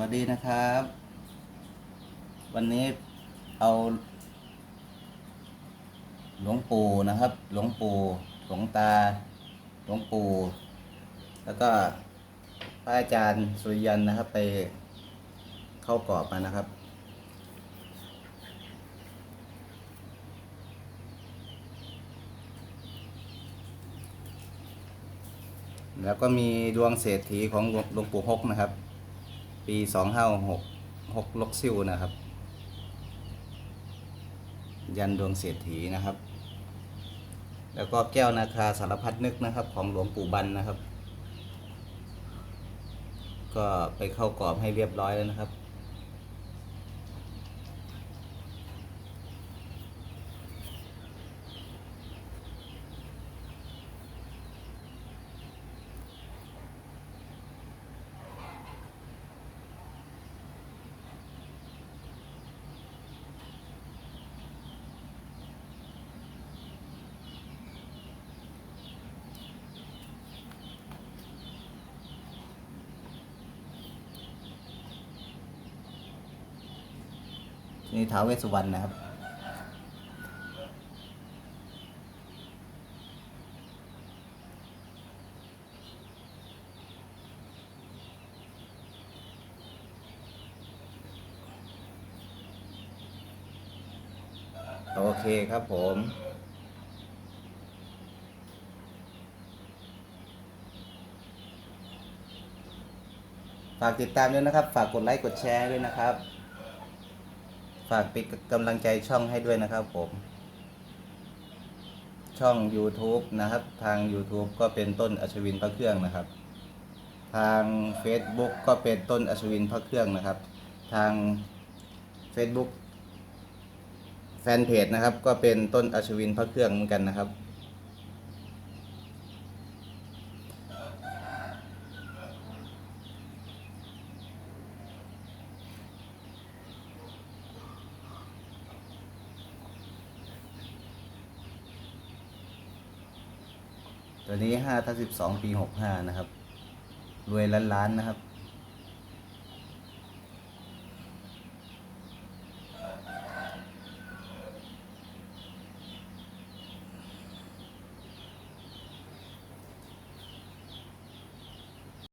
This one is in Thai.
วัสดีนะครับ วันนี้เอาหลวงปู่นะครับ หลวงปู่หลวงตา หลวงปู่ แล้วก็พระอาจารย์สุริยันนะครับ ไปเข้ากรอบมานะครับ แล้วก็มีดวงเศรษฐีของหลวงหลวงปู่ฮกนะครับ ปีสองห้าหกหกลกซิวนะครับ ยันดวงเศรษฐีนะครับ แล้วก็แก้วนาคาสารพัดนึกนะครับ ของหลวงปู่บันนะครับ ก็ไปเข้ากรอบให้เรียบร้อยแล้วนะครับ นี่ท้าวเวสสุวรรณนะครับ โอเคครับผมฝากติดตามด้วยนะครับ ฝากกดไลค์ กดแชร์ด้วยนะครับ ฝากเป็นกำลังใจช่องให้ด้วยนะครับผม ช่อง YouTube นะครับ ทาง YouTube ก็เป็นต้นอัชวินพระเครื่องนะครับ ทาง Facebook ก็เป็นต้นอัชวินพระเครื่องนะครับ ทาง Facebook แฟนเพจนะครับ ก็เป็นต้นอัชวินพระเครื่องเหมือนกันนะครับ ตัวนี้ห้าทับสิบสองปีหกห้านะครับ รวยล้านล้านนะครับ